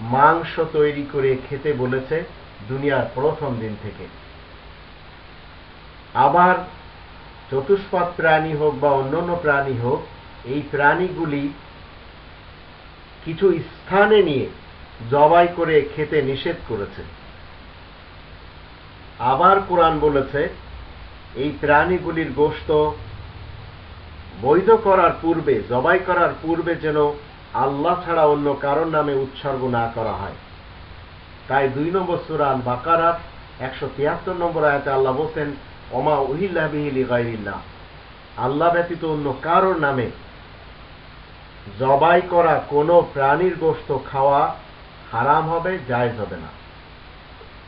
মাংস তৈরি করে খেতে বলেছে দুনিয়ার প্রথম দিন থেকে। আবার চতুষ্পদ প্রাণী হোক বা অন্যান্য প্রাণী হোক, এই প্রাণীগুলি কিছু স্থানে নিয়ে জবাই করে খেতে নিষেধ করেছে। আবার কোরআন বলেছে, এই প্রাণীগুলির গোশত বৈধ করার পূর্বে, জবাই করার পূর্বে যেন আল্লাহ ছাড়া অন্য কারোর নামে উৎসর্গ না করা হয়। তাই দুই নম্বর সুরান বাকারাত একশো তিয়াত্তর নম্বর আয়াতে আল্লাহ বলছেন অমা উহিল্লা বিহিলি গাইরিল্লাহ আল্লাহ ব্যতীত অন্য কারোর নামে জবাই করা কোনো প্রাণীর গোশত খাওয়া হারাম হবে, জায়জ হবে না।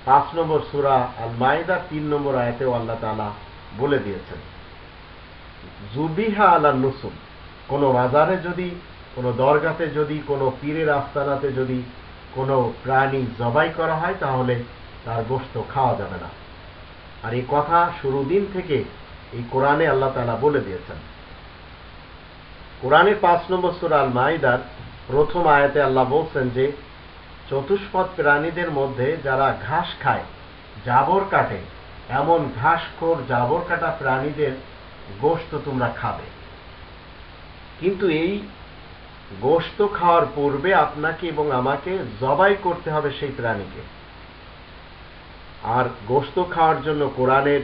পাঁচ নম্বর সুরা আল মাইদা তিন নম্বর আয়াতেও আল্লাহ তালা বলে দিয়েছেন, জুবিহা আলা নুসুম কোনো বাজারে যদি কোনো দরগাতে যদি, কোনো পীরের আস্তানাতে যদি কোনো প্রাণী জবাই করা হয়, তাহলে তার গোস্ত খাওয়া যাবে না। আর এই কথা শুরু দিন থেকে এই কোরআনে আল্লাহ তালা বলে দিয়েছেন। কোরআনের পাঁচ নম্বর সুরা আল মাইদার প্রথম আয়াতে আল্লাহ বলছেন যে, চতুষ্পদ প্রাণীদের মধ্যে যারা ঘাস খায়, জাবর কাটে, এমন ঘাসখোর, জাবর কাটা প্রাণীদের গোস্ত তোমরা খাবে। কিন্তু এই গোস্ত খাওয়ার পূর্বে আপনাকে এবং আমাকে জবাই করতে হবে সেই প্রাণীকে। আর গোস্ত খাওয়ার জন্য কোরআনের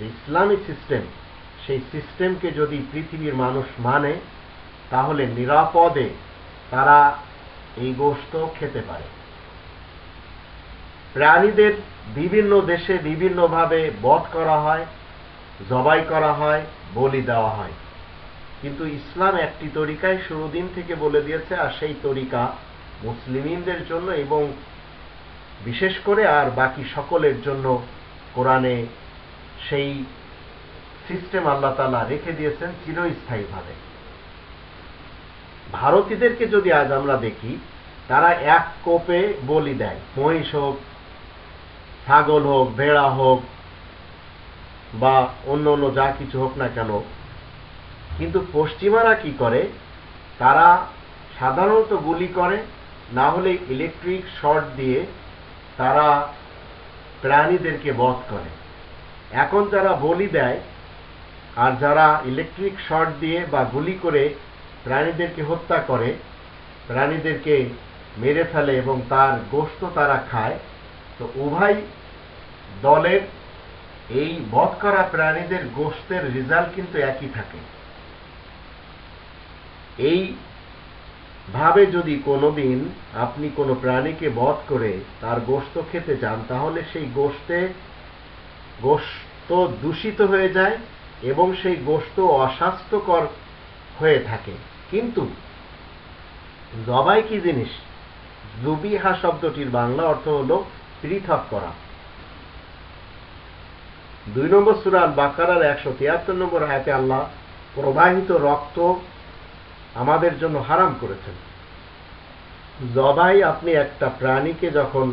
যে ইসলামী সিস্টেম, সেই সিস্টেমকে যদি পৃথিবীর মানুষ মানে তাহলে নিরাপদে তারা এই গোস্ত খেতে পারে। প্রাণীদের বিভিন্ন দেশে বিভিন্নভাবে বধ করা হয়, জবাই করা হয়, বলি দেওয়া হয়। কিন্তু ইসলাম একটি তরিকায় শুরু দিন থেকে বলে দিয়েছে, আর সেই তরিকা মুসলিমদের জন্য এবং বিশেষ করে আর বাকি সকলের জন্য কোরআনে সেই সিস্টেম আল্লাহ তালা রেখে দিয়েছেন চিরস্থায়ীভাবে। ভারতীয়দেরকে যদি আজ আমরা দেখি, তারা এক কোপে বলি দেয়, মহিষ হোক, ছাগল হোক, ভেড়া হোক বা অন্য অন্য যা কিছু হোক না কেন কিন্তু পশ্চিমারা কি করে? তারা সাধারণত গুলি করে, না হলে ইলেকট্রিক শর্ট দিয়ে তারা প্রাণীদেরকে বধ করে। এখন যারা বলি দেয় আর যারা ইলেকট্রিক শর্ট দিয়ে বা গুলি করে প্রাণীদেরকে হত্যা করে, প্রাণীদেরকে মেরে ফেলে এবং তার গোস্ত তারা খায়, তো উভয় দলের এই বধ করা প্রাণীদের গোস্তের রেজাল্ট কিন্তু একই থাকে। এই ভাবে যদি কোনোদিন আপনি কোনো প্রাণীকে বধ করে তার গোস্ত খেতে চান, তাহলে সেই গোস্তে গোস্ত দূষিত হয়ে যায় এবং সেই গোস্ত অস্বাস্থ্যকর হয়ে থাকে। কিন্তু জবাই কি জিনিস? জুবিহা শব্দটির বাংলা অর্থ হল পৃথক করা। দুই নম্বর সুরান বাকারার একশো তিয়াত্তর নম্বর হাতে আল্লাহ প্রবাহিত রক্ত আমাদের জন্য হারাম করেছেন। জবাই আপনি একটা প্রাণীকে যখন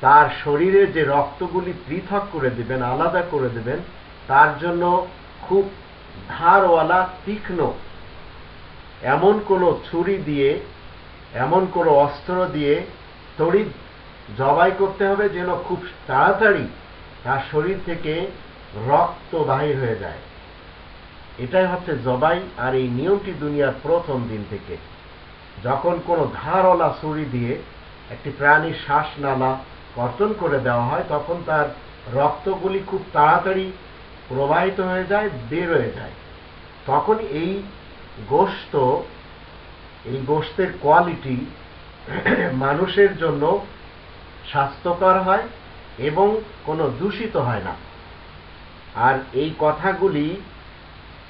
তার শরীরে যে রক্তগুলি পৃথক করে দিবেন, আলাদা করে দিবেন, তার জন্য খুব ধারওয়ালা, তীক্ষ্ণ, এমন কোনো ছুরি দিয়ে, এমন কোনো অস্ত্র দিয়ে তড়িৎ জবাই করতে হবে যেন খুব তাড়াতাড়ি তার শরীর থেকে রক্ত বাহির হয়ে যায়। এটাই হচ্ছে জবাই আর এই নিয়মটি দুনিয়ার প্রথম দিন থেকে। যখন কোনো ধারওয়ালা ছুরি দিয়ে একটি প্রাণীর শ্বাস নালা কর্তন করে দেওয়া হয়, তখন তার রক্তগুলি খুব তাড়াতাড়ি প্রবাহিত হয়ে যায়, বের হয়ে যায়। তখন এই গোস্ত এই গোস্তের কোয়ালিটি মানুষের জন্য স্বাস্থ্যকর হয় এবং কোনো দূষিত হয় না। আর এই কথাগুলি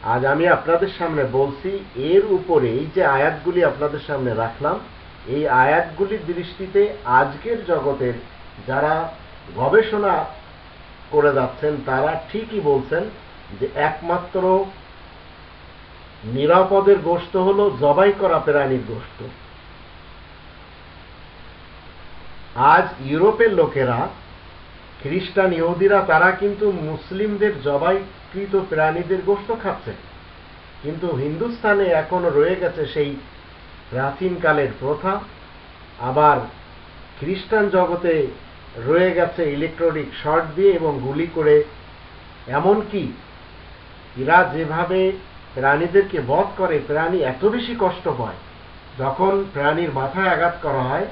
আজ আমি আপনাদের সামনে বলছি, এর উপরে এই যে আয়াতগুলি আপনাদের সামনে রাখলাম, এই আয়াতগুলির দৃষ্টিতে আজকের জগতের যারা গবেষণা করে যাচ্ছেন, তারা ঠিকই বলছেন যে একমাত্র নিরাপদের গোষ্ঠ হল জবাই করা প্রাণীর গোষ্ঠ আজ ইউরোপের লোকেরা খ্রিস্টান ইহুদিরা, তারা কিন্তু মুসলিমদের জবাইকৃত প্রাণীদের গোষ্ঠ খাচ্ছে। কিন্তু হিন্দুস্তানে এখনও রয়ে গেছে সেই প্রাচীনকালের প্রথা। আবার খ্রিস্টান জগতে রয়ে গেছে ইলেকট্রনিক শর্ট দিয়ে এবং গুলি করে। এমনকি এরা যেভাবে প্রাণীদেরকে বধ করে, প্রাণী এত বেশি কষ্ট পায়, যখন প্রাণীর মাথায় আঘাত করা হয়,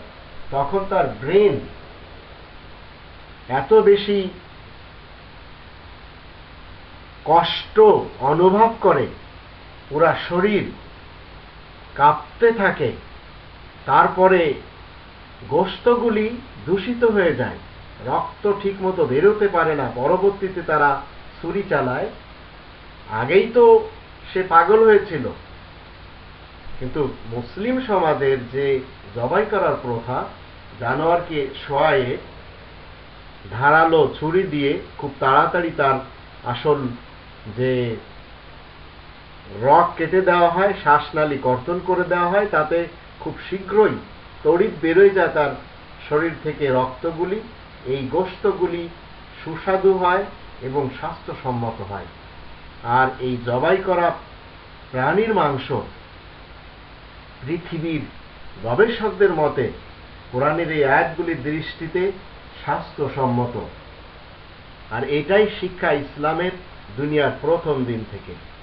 তখন তার ব্রেন এত বেশি কষ্ট অনুভব করে, পুরা শরীর কাঁপতে থাকে, তারপরে গোস্তগুলি দূষিত হয়ে যায়, রক্ত ঠিকমতো বেরোতে পারে না, পরবর্তীতে তারা ছুরি চালায়। আগেই তো সে পাগল হয়েছিল। কিন্তু মুসলিম সমাজের যে জবাই করার প্রথা, জানোয়ারকে শোয়ায়ে ধারালো ছুরি দিয়ে খুব তাড়াতাড়ি তার আসল যে রক কেটে দেওয়া হয়, শ্বাসনালী কর্তন করে দেওয়া হয়, তাতে খুব শীঘ্রই তড়িৎ বেরোয় যায় তার শরীর থেকে রক্তগুলি। এই গোস্তগুলি সুস্বাদু হয় এবং স্বাস্থ্যসম্মত হয়। আর এই জবাই করা প্রাণীর মাংস পৃথিবীর গবেষকদের মতে, কোরআনের এই আয়াতগুলির দৃষ্টিতে স্বাস্থ্যসম্মত আর এটাই শিক্ষা ইসলামের দুনিয়ার প্রথম দিন থেকে।